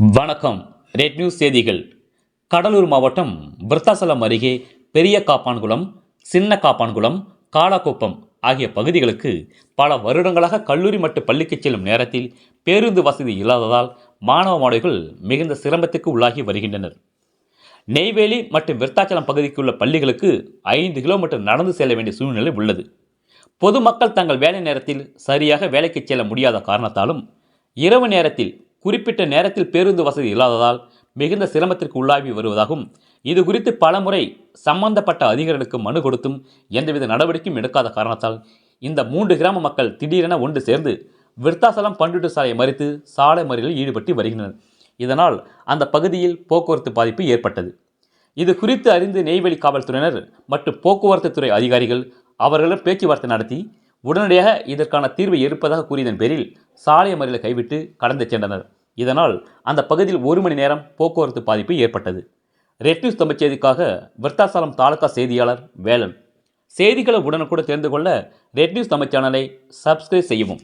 வணக்கம். Red news செய்திகள். கடலூர் மாவட்டம் விருத்தாசலம் அருகே பெரிய காப்பான்குளம் சின்ன காப்பான்குளம் காலாக்குப்பம் ஆகிய பகுதிகளுக்கு பல வருடங்களாக கல்லூரி மற்றும் பள்ளிக்கு செல்லும் நேரத்தில் பேருந்து வசதி இல்லாததால் மாணவ மாணவிகள் மிகுந்த சிரமத்துக்கு உள்ளாகி வருகின்றனர். நெய்வேலி மற்றும் விருத்தாச்சலம் பகுதிக்கு உள்ள பள்ளிகளுக்கு ஐந்து கிலோமீட்டர் நடந்து செல்ல வேண்டிய சூழ்நிலை உள்ளது. பொதுமக்கள் தங்கள் வேலை நேரத்தில் சரியாக வேலைக்கு செல்ல முடியாத காரணத்தாலும் இரவு நேரத்தில் குறிப்பிட்ட நேரத்தில் பேருந்து வசதி இல்லாததால் மிகுந்த சிரமத்திற்கு உள்ளாகி வருவதாகவும் இது குறித்து பலமுறை சம்பந்தப்பட்ட அதிகாரிகளுக்கு மனு கொடுத்தும் எந்தவித நடவடிக்கையும் எடுக்காத காரணத்தால் இந்த மூன்று கிராம மக்கள் திடீரென ஒன்று சேர்ந்து விருத்தாசலம் பண்டுட்டு சாலையை மறித்து சாலை மறியலில் ஈடுபட்டு வருகின்றனர். இதனால் அந்த பகுதியில் போக்குவரத்து பாதிப்பு ஏற்பட்டது. இது குறித்து அறிந்து நெய்வேலி காவல்துறையினர் மற்றும் போக்குவரத்து துறை அதிகாரிகள் அவர்களிடம் பேச்சுவார்த்தை நடத்தி உடனடியாக இதற்கான தீர்வை எடுப்பதாக கூறியதன் பேரில் சாலை மறியலை கைவிட்டு கடந்து சென்றனர். இதனால் அந்த பகுதியில் ஒரு மணி நேரம் போக்குவரத்து பாதிப்பு ஏற்பட்டது. ரெட் நியூஸ் தமிழ் செய்திக்காக விருத்தாசலம் தாலுகா செய்தியாளர் வேலன். செய்திகளை உடனுக்குடன் தெரிந்து கொள்ள ரெட் நியூஸ் தமிழ் சேனலை சப்ஸ்கிரைப் செய்யவும்.